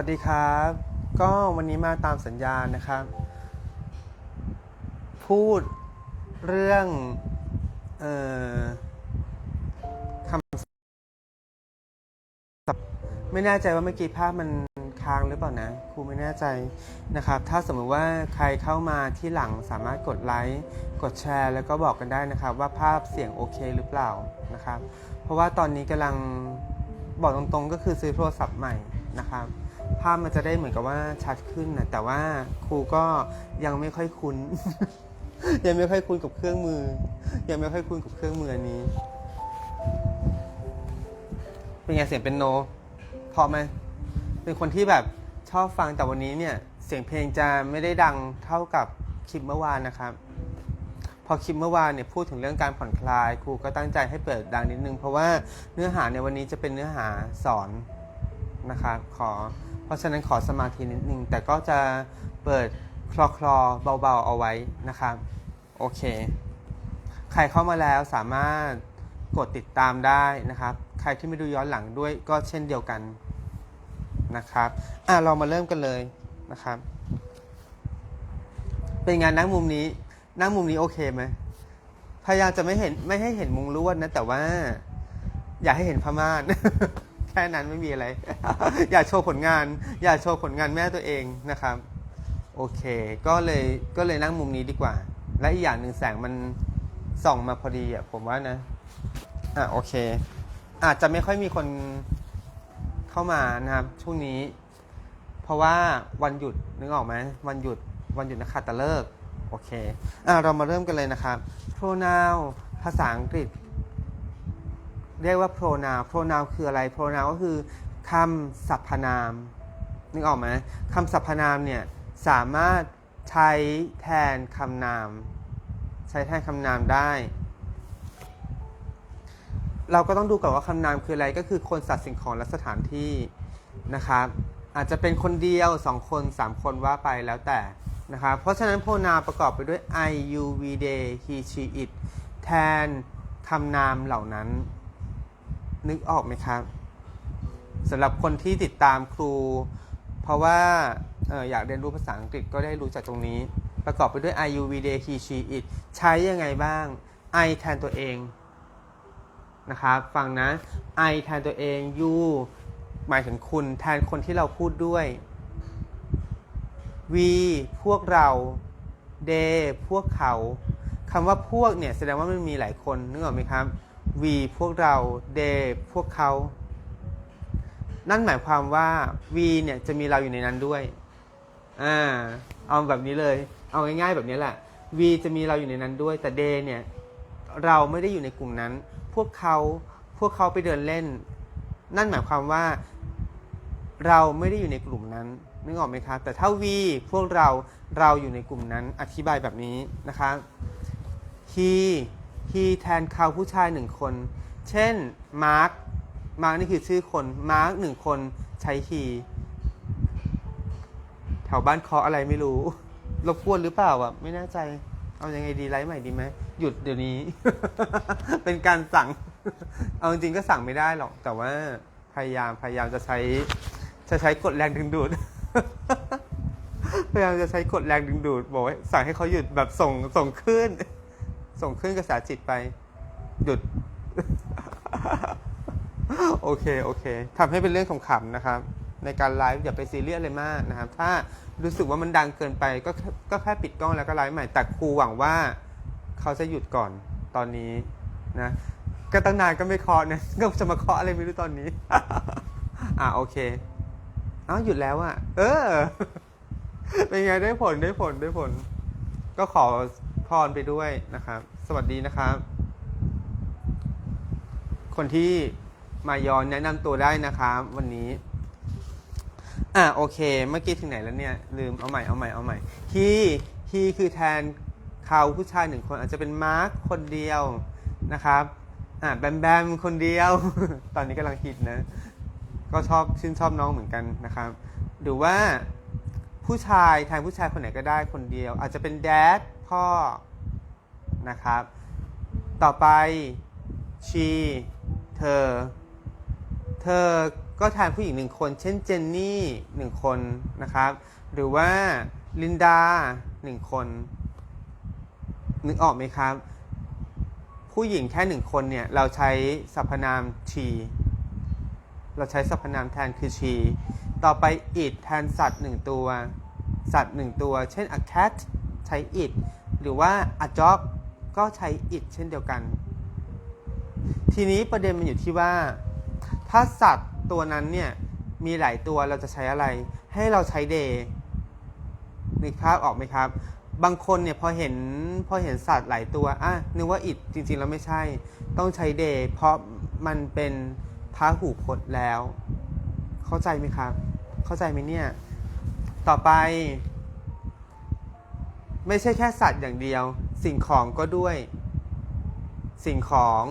วัสดีครับ ก็วันนี้มาตามสัญญาณนะครับ พูดเรื่องเอ่อคำศัพท์ไม่แน่ใจว่าเมื่อกี้ภาพมันค้างหรือเปล่านะครูไม่แน่ใจนะครับ ถ้าสมมติว่าใครเข้ามาที่หลังสามารถกดไลค์กดแชร์ แล้วก็บอกกันได้นะครับ ว่าภาพเสียงโอเคหรือเปล่านะครับ เพราะว่าตอนนี้กำลังบอกตรงๆก็คือซื้อโทรศัพท์ใหม่นะครับาพมันจะได้เหมือนกับว่าชัดขึ้นนะแต่ว่าครูก็ยังไม่ค่อยคุ้น ยังไม่ค่อยคุ้นกับเครื่องมือ ยังไม่ค่อยคุ้นกับเครื่องมืออันนี้ เป็นไงเสียงเป็นโนพราะไหมเป็นคนที่แบบชอบฟังแต่วันนี้เนี่ย เสียงเพลงจะไม่ได้ดังเท่ากับคลิปเมื่อวานนะครับ พอคลิปเมื่อวานเนี่ยพูดถึงเรื่องการผ่อนคลายครูก็ตั้งใจให้เปิดดังนิดนึง เพราะว่าเนื้อหาในวันนี้จะเป็นเนื้อหาสอนนะครับขอ เพราะฉะนั้นขอสมาธินิดนึง แต่ก็จะเปิดคลอคลอๆเบาๆเอาไว้นะครับ โอเค ใครเข้ามาแล้วสามารถกดติดตามได้นะครับ ใครที่ไม่ดูย้อนหลังด้วยก็เช่นเดียวกันนะครับ อะเรามาเริ่มกันเลยนะครับ เป็นงานนั่งมุมนี้ นั่งมุมนี้โอเคไหมพยายามจะไม่เห็นไม่ให้เห็นมุงลวดนะ แต่ว่า อยากให้เห็นพม่าน ค่นั้นไม่มีอะไร อยากโชว์ผลงาน อยากโชว์ผลงานแม่ตัวเองนะครับ โอเค ก็เลยก็เลยนั่งมุมนี้ดีกว่า และอีกอย่างหนึ่งแสงมันส่องมาพอดีอะผมว่านะอะโอเค อาจจะไม่ค่อยมีคนเข้ามานะครับ ช่วงนี้ เพราะว่าวันหยุดนึกออกไหมวันหยุดวันหยุดนักขัตฤกษ์โอเคอะเรามาเริ่มกันเลยนะครับ pronoun ภาษาอังกฤษ เรียกว่า pronoun pronoun คืออะไร pronoun ก็คือคำสรรพนาม นึกออกไหมคำสรรพนามเนี่ยสามารถใช้แทนคำนาม ใช้แทนคำนามได้ เราก็ต้องดูก่อนว่าคำนามคืออะไรก็คือคนสัตว์สิ่งของและสถานที่นะครับอาจจะเป็นคนเดียวสองคนสามคนว่าไปแล้วแต่นะครับเพราะฉะนั้นโพนาประกอบไปด้วย I U V they he she it แทนคำนามเหล่านั้น นึกออกไหมครับสำหรับคนที่ติดตามครู เพราะว่าอออยากเรียนรู้ภาษาอังกฤษก็ได้รู้จากตรงนี้ ประกอบไปด้วย I U V they he she it ใช้ยังไงบ้าง I แทนตัวเองนะครับฟังนะ I แทนตัวเอง you หมายถึงคุณแทนคนที่เราพูดด้วย we พวกเรา they พวกเขาคำว่าพวกเนี่ยแสดงว่ามันมีหลายคนนึกออกไหมครับ we พวกเรา they พวกเขา นั่นหมายความว่า we เนี่ยจะมีเราอยู่ในนั้นด้วย อ่า เอาแบบนี้เลย เอาง่ายๆแบบนี้แหละ we จะมีเราอยู่ในนั้นด้วย แต่ they เนี่ย เราไม่ได้อยู่ในกลุ่มนั้น พวกเขา พวกเขาไปเดินเล่น นั่นหมายความว่า เราไม่ได้อยู่ในกลุ่มนั้นนึกออกไหมครับแต่ถ้า we พวกเรา เราอยู่ในกลุ่มนั้น อธิบายแบบนี้นะครับ he he แทนเขาผู้ชายหนึ่งคน เช่น mark mark นี่คือชื่อคน mark หนึ่งคนใช้ he แถวบ้านเคาะอะไรไม่รู้ รบกวนหรือเปล่าอะ ไม่แน่ใจ เอายังไงดีไลฟ์ใหม่ดีไหม หยุดเดี๋ยวนี้ เป็นการสั่ง เอาจริงก็สั่งไม่ได้หรอก แต่ว่าพยายามพยายามจะใช้ จะใช้กดแรงดึงดูด พยายามจะใช้กดแรงดึงดูด บอกว่าสั่งให้เขาหยุดแบบส่งส่งขึ้น ส่งขึ้นกระแสจิตไป หยุด โอเค โอเคทำให้เป็นเรื่องขำๆนะครับ ในการไลฟ์อย่าไปซีเรียสเลยมากนะครับ ถ้ารู้สึกว่ามันดังเกินไป ก็แค่ก็แค่ปิดกล้องแล้วก็ไลฟ์ใหม่แต่ครูหวังว่า เขาจะหยุดก่อนตอนนี้นะก็ตั้งนานก็ไม่เคาะนะก็จะมาเคาะอะไรไม่รู้ตอนนี้ อ่าโอเคเอ้าหยุดแล้วอะเออ เป็นไงได้ผลได้ผลได้ผล ก็ขอ พรไปด้วยนะครับ สวัสดีนะครับ คนที่มาย้อนแนะนำตัวได้นะครับวันนี้ อะโอเค เมื่อกี้ถึงไหนแล้วเนี่ย ลืมเอาใหม่เอาใหม่เอาใหม่ he he คือแทนเขาผู้ชายหนึ่งคนอาจจะเป็นมาร์คคนเดียวนะครับอะแบมแบมคนเดียว ตอนนี้กำลังฮิตนะ ก็ชอบชื่นชอบน้องเหมือนกันนะครับ หรือว่าผู้ชายแทนผู้ชายคนไหนก็ได้คนเดียว อาจจะเป็นแดด พ่อนะครับ ต่อไป she เธอ เธอก็แทนผู้หญิงหนึ่งคน เช่นเจนนี่หนึ่งคนนะครับ หรือว่าลินดาหนึ่งคน นึกออกไหมครับ ผู้หญิงแค่หนึ่งคนเนี่ย เราใช้สรรพนาม she เราใช้สรรพนามแทนคือ she ต่อไป it แทนสัตว์หนึ่งตัว สัตว์หนึ่งตัว เช่น a cat ใช้ it หรือว่า a dog ก็ใช้ it เช่นเดียวกัน ทีนี้ประเด็นมันอยู่ที่ว่า ถ้าสัตว์ตัวนั้นเนี่ยมีหลายตัวเราจะใช้อะไร ให้เราใช้ they นึกภาพออกไหมครับ บางคนเนี่ยพอเห็นพอเห็นสัตว์หลายตัวอะนึกว่า it จริงๆแล้วไม่ใช่ ต้องใช้ they เพราะมันเป็นพาหูพจน์แล้ว เข้าใจไหมครับ เข้าใจไหมเนี่ย ต่อไป ไม่ใช่แค่สัตว์อย่างเดียว สิ่งของก็ด้วย สิ่งของ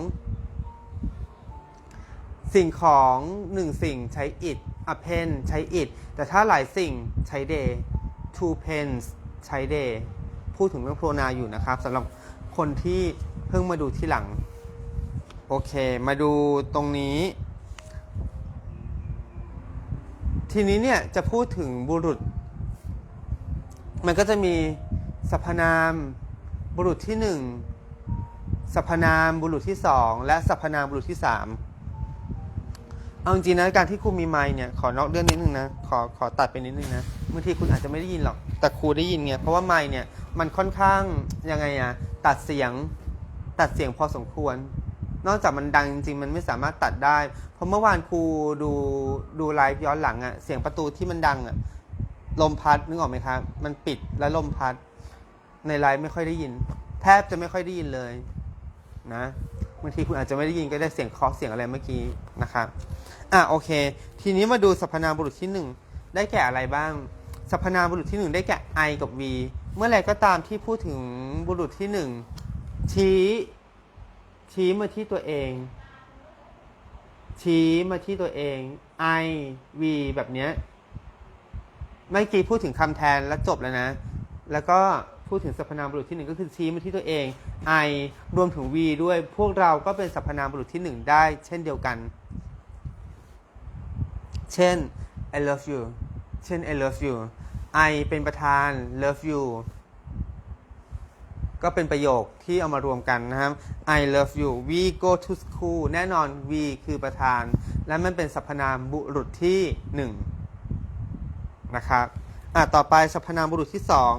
สิ่งของหนึ่งสิ่งใช้ it a pen ใช้ it แต่ถ้าหลายสิ่งใช้ they two pens ใช้ they พูดถึงเรื่อง pronoun อยู่นะครับสำหรับคนที่เพิ่งมาดูที่หลัง โอเค มาดูตรงนี้ ทีนี้เนี่ยจะพูดถึงบุรุษ มันก็จะมี สรรพนามบุรุษที่หนึ่งสรรพนามบุรุษที่สองและสรรพนามบุรุษที่สามเอาจริงนะการที่ครูมีไม์เนี่ยขอนอกเรื่องนิดนึงนะขอขอตัดไปนิดนึงนะบางทีคุณอาจจะไม่ได้ยินหรอกแต่ครูได้ยินไงเพราะว่าไม์เนี่ยมันค่อนข้างยังไงอะตัดเสียงตัดเสียงพอสมควร นอกจากมันดังจริงมันไม่สามารถตัดได้ เพราะเมื่อวานครูดูดูไลฟ์ย้อนหลังอะเสียงประตูที่มันดังอะลมพัดนึกออกไหมครับมันปิดแล้วลมพัด ในไลฟ์ไม่ค่อยได้ยิน แทบจะไม่ค่อยได้ยินเลยนะบางทีคุณอาจจะไม่ได้ยินก็ได้เสียงเคาะเสียงอะไรเมื่อกี้นะครับอะโอเค ทีนี้มาดูสรรพนามบุรุษที่หนึ่งได้แก่อะไรบ้างสรรพนามบุรุษที่หนึ่งได้แก่ I กับ V เมื่อไรก็ตามที่พูดถึงบุรุษที่หนึ่งชี้ชี้มาที่ตัวเอง ชี้มาที่ตัวเอง I V แบบเนี้ยเมื่อกี้พูดถึงคำแทนแล้วจบแล้วนะ แล้วก็ พูดถึงสรรพนามบุรุษที่หนึ่งก็คือชี้มาที่ตัวเอง I รวมถึง V ด้วย พวกเราก็เป็นสรรพนามบุรุษที่หนึ่งได้เช่นเดียวกัน เช่น I love you เช่น I love you I เป็นประธาน love you ก็เป็นประโยคที่เอามารวมกันนะครับ I love you we go to school แน่นอน we คือประธาน และมันเป็นสรรพนามบุรุษที่หนึ่งนะครับ อะ ต่อไปสรรพนามบุรุษที่สอง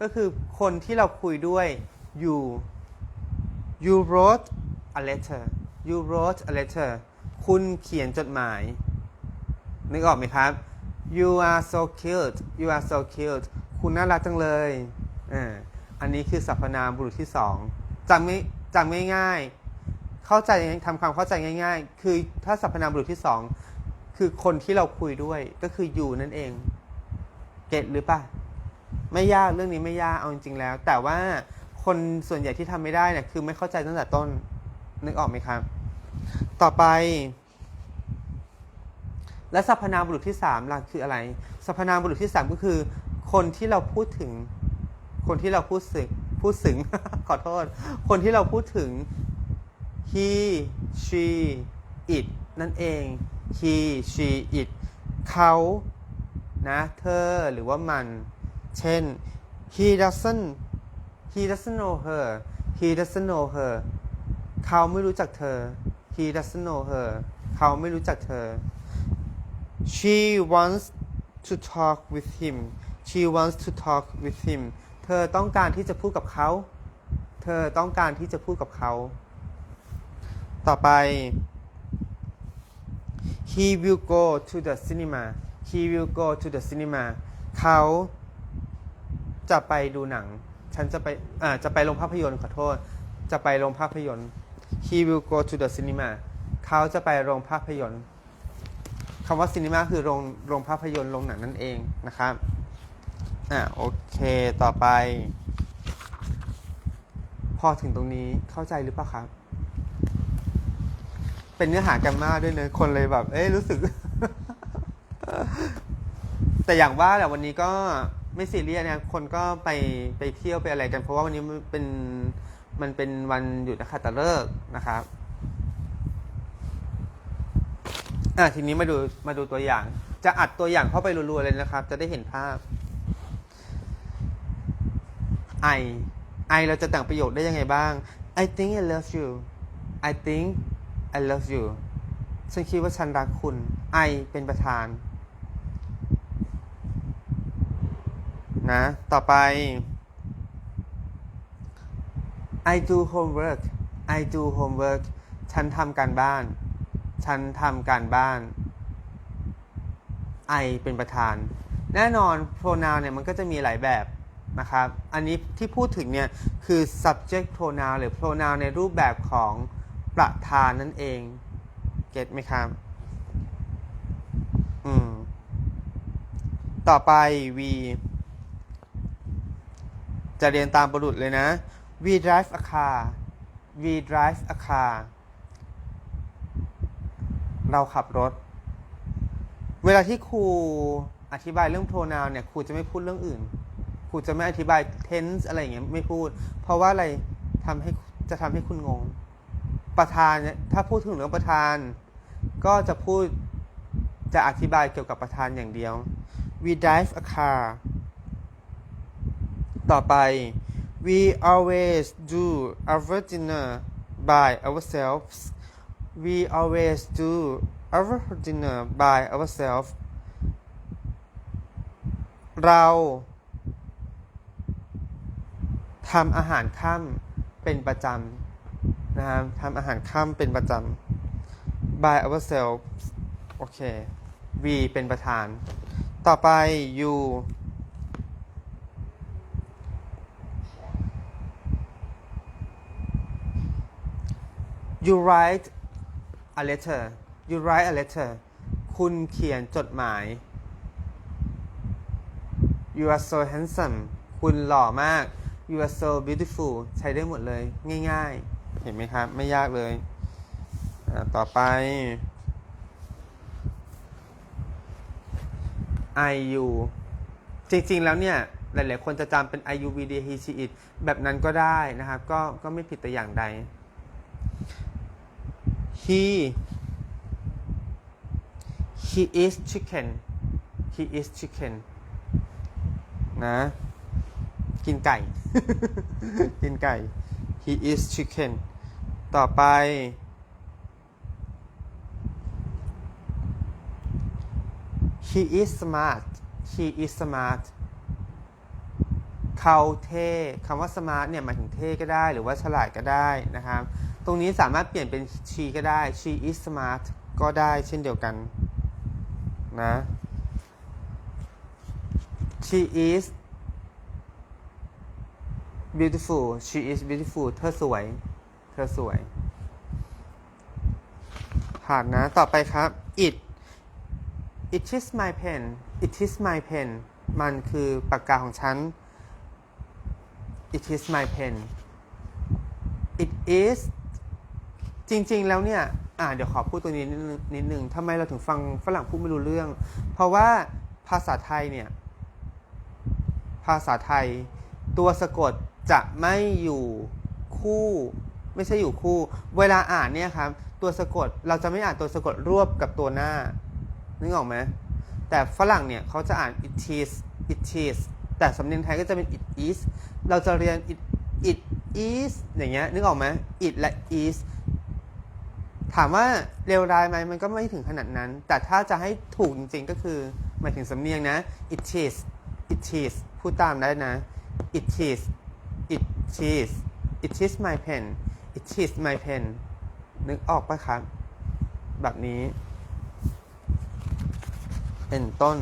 ก็คือคนที่เราคุยด้วย you you wrote a letter you wrote a letter คุณเขียนจดหมายนึกออกไหมครับ you are so cute you are so cute คุณน่ารักจังเลยอ่าอันนี้คือสรรพนามบุรุษที่สองจำไม่จำง่ายๆ เข้าใจทำความเข้าใจง่าย ๆ คือถ้าสรรพนามบุรุษที่สองคือคนที่เราคุยด้วยก็คือ you นั่นเอง เก็ตหรือปะ ไม่ยากเรื่องนี้ไม่ยากเอาจริงๆแล้ว แต่ว่าคนส่วนใหญ่ที่ทำไม่ได้เนี่ยคือไม่เข้าใจตั้งแต่ต้นนึกออกไหมครับ ต่อไป และสรรพนามบุรุษที่สามล่ะคืออะไรสรรพนามบุรุษที่สามก็คือ คนที่เราพูดถึง คนที่เราพูดสึงพูดสึง ขอโทษ คนที่เราพูดถึง he she it นั่นเอง he she it เขานะ เธอหรือว่ามัน เช่น he doesn't he doesn't know her he doesn't know her เขาไม่รู้จักเธอ he doesn't know her เขาไม่รู้จักเธอ she wants to talk with him she wants to talk with him เธอต้องการที่จะพูดกับเขา เธอต้องการที่จะพูดกับเขา ต่อไป he will go to the cinema he will go to the cinema เขา จะไปดูหนัง ฉันจะไปอ่าจะไปโรงภาพยนตร์ขอโทษ จะไปโรงภาพยนตร์ he will go to the cinema เขาจะไปโรงภาพยนตร์คำว่าซีนีมาคือโรงโรงภาพยนตร์โรงหนังนั่นเองนะครับ อ่าโอเคต่อไป พอถึงตรงนี้เข้าใจหรือเปล่าครับ เป็นเนื้อหากรมมากด้วยเนอะคนเลยแบบ เอ้ยรู้สึก แต่อย่างว่าแหละวันนี้ก็ ไม่ซีเรียสนะคนก็ไปไปเที่ยวไปอะไรกัน เพราะว่าวันนี้มันเป็นมันเป็นวันหยุดนะคะแต่เลิกนะครับอะทีนี้มาดูมาดูตัวอย่าง จะอัดตัวอย่างเข้าไปรัวๆเลยนะครับ จะได้เห็นภาพ I I เราจะแต่งประโยคได้ยังไงบ้าง I think I love you I think I love you ฉันคิดว่าฉันรักคุณ I เป็นประธาน นะ ต่อไป I do homework I do homework ฉันทำการบ้าน ฉันทำการบ้าน I เป็นประธาน แน่นอน pronoun เนี่ยมันก็จะมีหลายแบบนะครับ อันนี้ที่พูดถึงเนี่ย คือ subject pronoun หรือ pronoun ในรูปแบบของประธานนั่นเอง เก็ตไหมครับ อืม ต่อไป V จะเรียนตามบุรุษเลยนะ We drive a car We drive a car เราขับรถ เวลาที่ครูอธิบายเรื่อง pronoun เนี่ย ครูจะไม่พูดเรื่องอื่น ครูจะไม่อธิบาย tense อะไรอย่างเงี้ยไม่พูด เพราะว่าอะไรทำให้จะทำให้คุณงง ประธานเนี่ยถ้าพูดถึงเรื่องประธาน ก็จะพูดจะอธิบายเกี่ยวกับประธานอย่างเดียว We drive a car ต่อไป we always do our dinner by ourselves we always do our dinner by ourselves เราทำอาหารค่ำเป็นประจำนะครับทำอาหารค่ำเป็นประจำ by ourselves โอเค we เป็นประธาน ต่อไป you you write a letter you write a letter คุณเขียนจดหมาย you are so handsome คุณหล่อมาก you are so beautiful ใช้ได้หมดเลย ง่าย ๆ เห็นไหมครับ ไม่ยากเลย ต่อไป I U. จริง ๆ แล้วเนี่ย หลาย ๆ คนจะจำเป็น I U V D He She It แบบนั้นก็ได้นะครับ ก็ก็ไม่ผิดแต่อย่างใด he he is chicken he is chicken นะ กินไก่ กินไก่ he is chicken ต่อไป he is smart he is smart เขาเท่คำว่า smart เนี่ยหมายถึงเท่ก็ได้หรือว่าฉลาดก็ได้นะครับ ตรงนี้สามารถเปลี่ยนเป็น she ก็ได้ she is smart ก็ได้เช่นเดียวกันนะ she is beautiful she is beautiful เธอสวย เธอสวย ผ่านนะ ต่อไปครับ it it is my pen it is my pen มันคือปากกาของฉัน it is my pen it is จริง ๆ แล้วเนี่ยอ่าเดี๋ยวขอพูดตัวนี้นิดนึงนิดนึงทำไมเราถึงฟังฝรั่งพูดไม่รู้เรื่อง เพราะว่าภาษาไทยเนี่ย ภาษาไทย ตัวสะกดจะไม่อยู่คู่ ไม่ใช่อยู่คู่ เวลาอ่านเนี่ยครับ ตัวสะกดเราจะไม่อ่านตัวสะกดรวบกับตัวหน้านึกออกไหมแต่ฝรั่งเนี่ยเขาจะอ่าน it is it is แต่สำเนียงไทยก็จะเป็น it is เราจะเรียน it it is อย่างเงี้ยนึกออกไหม it และ is ถามว่าเร็วรายไหมมันก็ไม่ถึงขนาดนั้น แต่ถ้าจะให้ถูกจริงๆก็คือหมายถึงสำเนียงนะ it is it is พูดตามได้นะ it is it is it is my pen it is my pen นึกออกปะครับ แบบนี้ เป็นต้น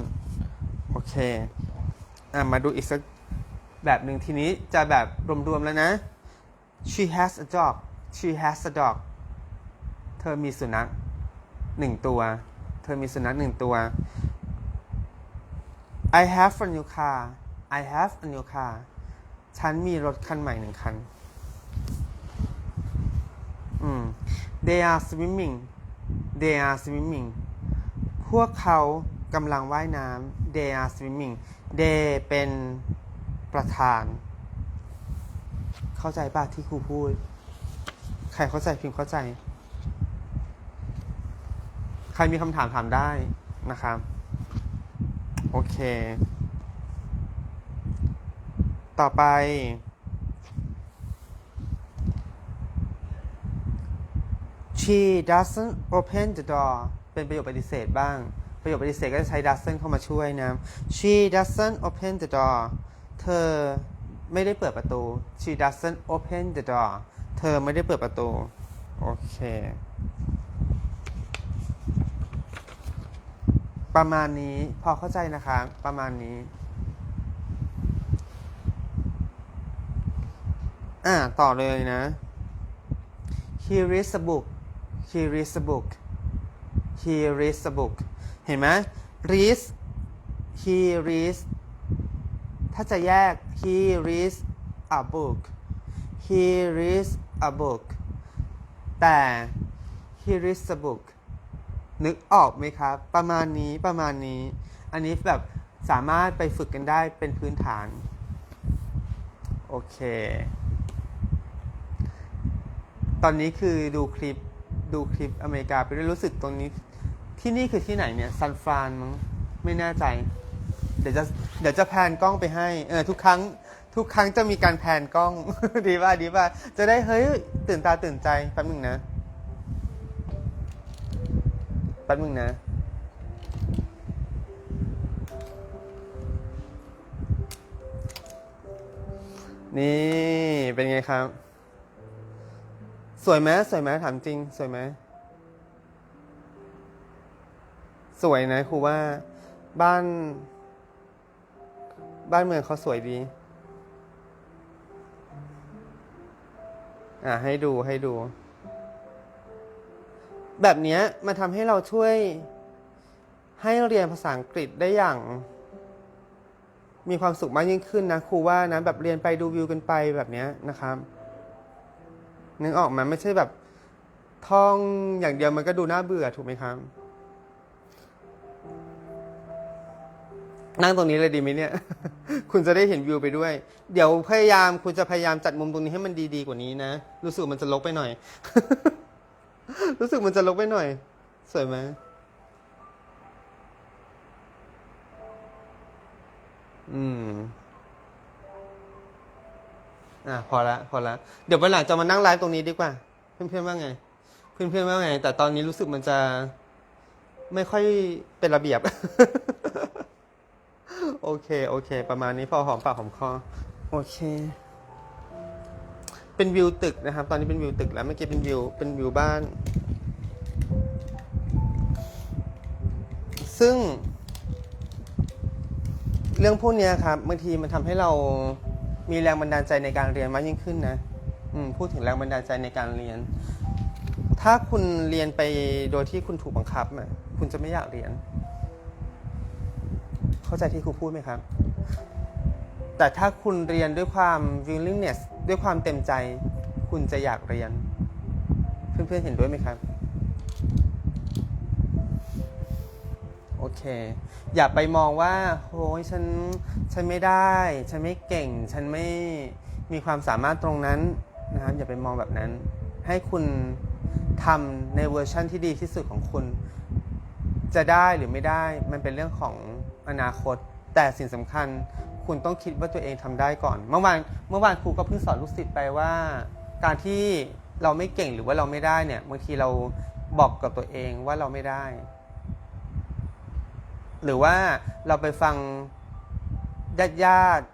โอเค อะ มาดูอีกสักแบบหนึ่งทีนี้จะแบบรวมๆแล้วนะ she has a dog she has a dog เธอมีสุนัขหนึ่งตัว เธอมีสุนัขหนึ่งตัว I have a new car I have a new car ฉันมีรถคันใหม่หนึ่งคัน อืม they are swimming they are swimming พวกเขากำลังว่ายน้ำ they are swimming they เป็นประธาน เข้าใจป่ะที่ครูพูด ใครเข้าใจพิมพ์เข้าใจ ใครมีคำถามถามได้นะครับ โอเค ต่อไป she doesn't open the door เป็นประโยคปฏิเสธบ้าง ประโยคปฏิเสธก็จะใช้ doesn't เข้ามาช่วยนะ she doesn't open the door เธอไม่ได้เปิดประตู she doesn't open the door เธอไม่ได้เปิดประตู โอเค ประมาณนี้พอเข้าใจนะคะ ประมาณนี้ อ่า ต่อเลยนะ Here is a book Here is a book Here is a book เห็นไหม read Here is ถ้าจะแยก Here is a book Here is a book แต่ Here is a book นึกออกไหมครับ ประมาณนี้ประมาณนี้ อันนี้แบบสามารถไปฝึกกันได้เป็นพื้นฐาน โอเค ตอนนี้คือดูคลิปดูคลิปอเมริกาไปด้วยรู้สึกตรงนี้ ที่นี่คือที่ไหนเนี่ยซันฟรานมั้งไม่แน่ใจ เดี๋ยวจะเดี๋ยวจะแพนกล้องไปให้ เออทุกครั้งทุกครั้งจะมีการแพนกล้อง ดีป่ะดีป่ะจะได้เฮ้ยตื่นตาตื่นใจแป๊บนึงนะแป๊บนึงนะ นี่เป็นไงครับ สวยไหมสวยไหมถามจริง สวยไหมสวยนะครูว่าบ้าน บ้านเมืองเขาสวยดี อะให้ดูให้ดู แบบนี้มันทำให้เราช่วยให้เรียนภาษาอังกฤษได้อย่าง มีความสุขมากยิ่งขึ้นนะครูว่านะแบบเรียนไปดูวิวกันไปแบบนี้นะครับนึกออกมาไม่ใช่แบบท่องอย่างเดียวมันก็ดูน่าเบื่อถูกไหมครับ นั่งตรงนี้เลยดีไหมเนี่ย คุณจะได้เห็นวิวไปด้วย เดี๋ยวพยายามคุณจะพยายามจัดมุมตรงนี้ให้มันดีๆกว่านี้นะ รู้สึกมันจะลกไปหน่อย รู้สึกมันจะลกไปหน่อย สวยไหมอืม อะพอละพอละเดี๋ยววันหลังจะมานั่งไลฟ์ตรงนี้ดีกว่า เพื่อนๆว่าไง เพื่อนๆว่าไง แต่ตอนนี้รู้สึกมันจะไม่ค่อยเป็นระเบียบ โอเค โอเค ประมาณนี้พอหอมปากหอมคอ โอเค เป็นวิวตึกนะครับ ตอนนี้เป็นวิวตึกแล้วเมื่อกี้เป็นวิวเป็นวิวบ้าน ซึ่ง เรื่องพวกนี้ครับบางทีมันทำให้เรามีแรงบันดาลใจในการเรียนมากยิ่งขึ้นนะอืมพูดถึงแรงบันดาลใจในการเรียน ถ้าคุณเรียนไปโดยที่คุณถูกบังคับอะคุณจะไม่อยากเรียน เข้าใจที่ครูพูดไหมครับ แต่ถ้าคุณเรียนด้วยความ willingness ด้วยความเต็มใจ คุณจะอยากเรียน เพื่อนๆเห็นด้วยไหมครับ โอเค อย่าไปมองว่าโอ้ยฉันฉันไม่ได้ ฉันไม่เก่ง ฉันไม่มีความสามารถตรงนั้นนะครับอย่าไปมองแบบนั้น ให้คุณทำในเวอร์ชั่นที่ดีที่สุดของคุณ จะได้หรือไม่ได้ มันเป็นเรื่องของอนาคต แต่สิ่งสำคัญ คุณต้องคิดว่าตัวเองทำได้ก่อน เมื่อวานเมื่อวานครูก็เพิ่งสอนลูกศิษย์ไปว่า การที่เราไม่เก่งหรือว่าเราไม่ได้เนี่ยบางทีเราบอกกับตัวเองว่าเราไม่ได้ หรือว่าเราไปฟังญาติญาติ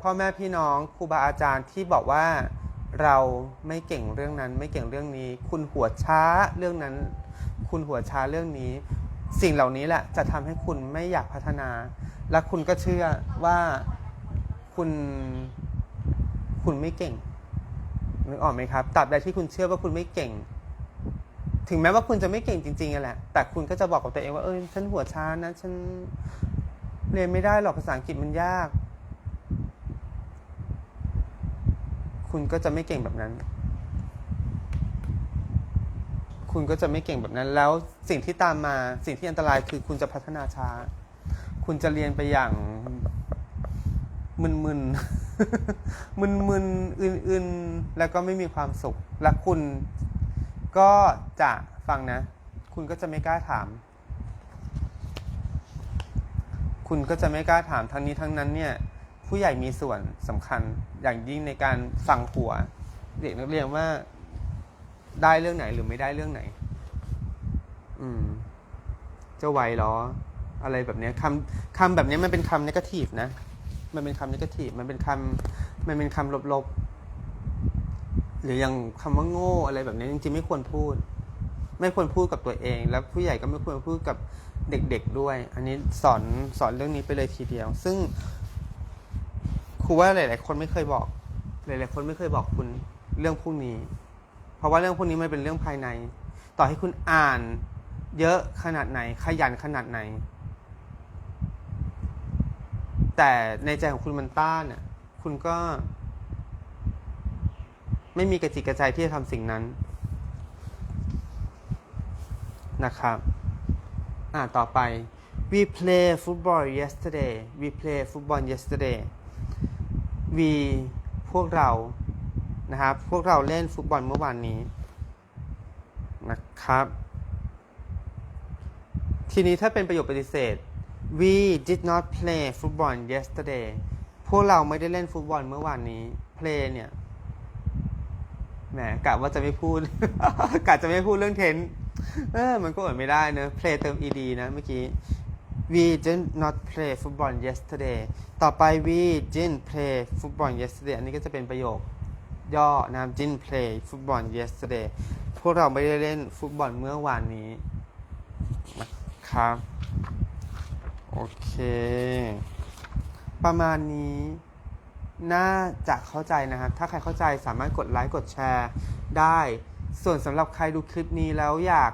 พ่อแม่พี่น้องครูบาอาจารย์ที่บอกว่าเราไม่เก่งเรื่องนั้น ไม่เก่งเรื่องนี้ คุณหัวช้าเรื่องนั้น คุณหัวช้าเรื่องนี้ สิ่งเหล่านี้แหละจะทำให้คุณไม่อยากพัฒนา และคุณก็เชื่อว่าคุณคุณไม่เก่งนึกออกไหมครับตราบใดที่คุณเชื่อว่าคุณไม่เก่ง ถึงแม้ว่าคุณจะไม่เก่งจริงๆอะแหละ แต่คุณก็จะบอกกับตัวเองว่าเออฉันหัวช้านะ ฉันเรียนไม่ได้หรอกภาษาอังกฤษมันยาก คุณก็จะไม่เก่งแบบนั้น คุณก็จะไม่เก่งแบบนั้น แล้วสิ่งที่ตามมาสิ่งที่อันตรายคือคุณจะพัฒนาช้า คุณจะเรียนไปอย่างมึนๆมึนๆอื่นๆ แล้วก็ไม่มีความสุข และคุณก็จะฟังนะ คุณก็จะไม่กล้าถาม คุณก็จะไม่กล้าถามทั้งนี้ทั้งนั้นเนี่ย ผู้ใหญ่มีส่วนสำคัญอย่างยิ่งในการฟังหัว เด็กนักเรียนว่า ได้เรื่องไหนหรือไม่ได้เรื่องไหน อืม จะไหวหรอ อะไรแบบเนี้ยคำคำแบบนี้มันเป็นคำนกทีฟนะ มันเป็นคำนกทีฟมันเป็นคำมันเป็นคำลบๆ หรืออย่างคำว่าโง่อะไรแบบนี้จริงๆไม่ควรพูด ไม่ควรพูดกับตัวเอง แล้วผู้ใหญ่ก็ไม่ควรพูดกับเด็ก ๆด้วย อันนี้สอนสอนเรื่องนี้ไปเลยทีเดียว ซึ่งครูว่าหลาย ๆ คนไม่เคยบอก หลาย ๆ คนไม่เคยบอกคุณเรื่องพวกนี้ เพราะว่าเรื่องพวกนี้มันเป็นเรื่องภายใน ต่อให้คุณอ่านเยอะขนาดไหน ขยันขนาดไหน แต่ในใจของคุณมันต้านน่ะคุณก็ ไม่มีกระจิกกระใจที่จะทำสิ่งนั้นนะครับ อ่า ต่อไป we play football yesterday we play football yesterday we พวกเรา นะครับ พวกเราเล่นฟุตบอลเมื่อวานนี้นะครับ ทีนี้ถ้าเป็นประโยคปฏิเสธ we did not play football yesterday พวกเราไม่ได้เล่นฟุตบอลเมื่อวานนี้ play เนี่ยแหมกะว่าจะไม่พูด กะจะไม่พูดเรื่องเทนเออมันก็อดไม่ได้เนอะ play เติม ed นะเมื่อกี้ we did not play football yesterday ต่อไป we didn't play football yesterday อันนี้ก็จะเป็นประโยค ย่อนะครับ didn't play football yesterday พวกเราไม่ได้เล่นฟุตบอลเมื่อวานนี้นะครับ โอเค ประมาณนี้น่าจะเข้าใจนะครับ ถ้าใครเข้าใจสามารถกดไลค์กดแชร์ได้ ส่วนสำหรับใครดูคลิปนี้แล้วอยาก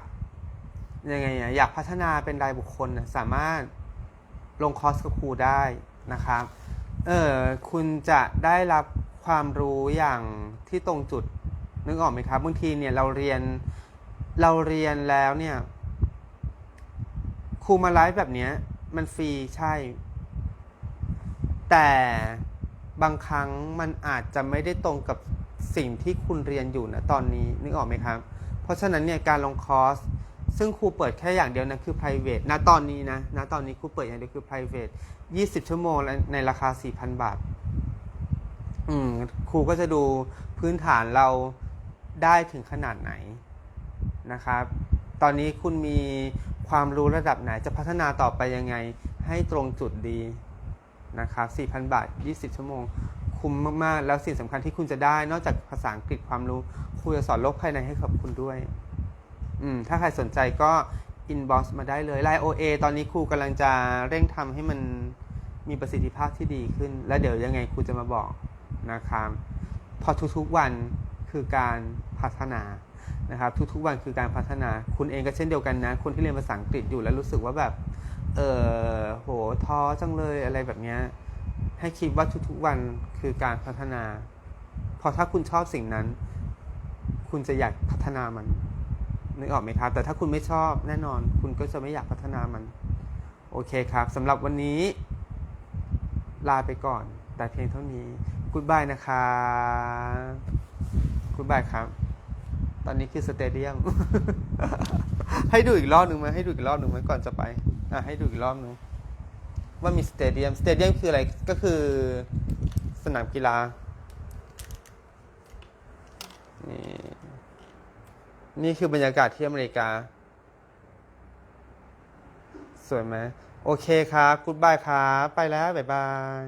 ยังไงอะอยากพัฒนาเป็นรายบุคคลน่ะสามารถลงคอร์สกับครูได้นะครับ เออคุณจะได้รับ ความรู้อย่างที่ตรงจุดนึกออกไหมครับบางทีเนี่ยเราเรียนเราเรียนแล้วเนี่ยครูมาไลฟ์แบบเนี้ย มันฟรีใช่ แต่บางครั้งมันอาจจะไม่ได้ตรงกับสิ่งที่คุณเรียนอยู่นะตอนนี้นึกออกไหมครับ เพราะฉะนั้นเนี่ยการลงคอร์สซึ่งครูเปิดแค่อย่างเดียวนะคือ private ณตอนนี้นะณตอนนี้ครูเปิดอย่างเดียวคือ private 20 ชั่วโมงในราคา 4,000 บาท อืม ครูก็จะดูพื้นฐานเราได้ถึงขนาดไหนนะครับ ตอนนี้คุณมีความรู้ระดับไหนจะพัฒนาต่อไปยังไง ให้ตรงจุดดีนะครับ 4,000 บาท 20 ชั่วโมง คุ้มมาก ๆ แล้วสิ่งสำคัญที่คุณจะได้ นอกจากภาษาอังกฤษความรู้ ครูจะสอนโลกภายในให้กับคุณด้วย อืม ถ้าใครสนใจก็ inbox มาได้เลย Line OA ตอนนี้ครูกำลังจะเร่งทำให้มันมีประสิทธิภาพที่ดีขึ้น แล้วเดี๋ยวยังไงครูจะมาบอก นะครับเพอทุกๆวันคือการพัฒนานะครับทุกๆวันคือการพัฒนา คุณเองก็เช่นเดียวกันนะ คนที่เรียนภาษาอังกฤษอยู่แล้วรู้สึกว่าแบบเออโหท้อจังเลยอะไรแบบเนี้ยให้คิดว่าทุกๆวันคือการพัฒนาพอถ้าคุณชอบสิ่งนั้น คุณจะอยากพัฒนามันนึกออกไหมครับแต่ถ้าคุณไม่ชอบแน่นอน คุณก็จะไม่อยากพัฒนามัน โอเคครับสำหรับวันนี้ ลาไปก่อน แต่เพียงเท่านี้ กูดบายนะครับกูดบายครับ ตอนนี้คือสเตเดียม ให้ดูอีกรอบหนึ่งไหมให้ดูอีกรอบหนึ่งไหมก่อนจะไป อะให้ดูอีกรอบหนึ่งว่ามีสเตเดียม สเตเดียมคืออะไร ก็คือสนามกีฬา นี่นี่คือบรรยากาศที่อเมริกา สวยไหม โอเคครับกูดบายครับ ไปแล้ว บ๊ายบาย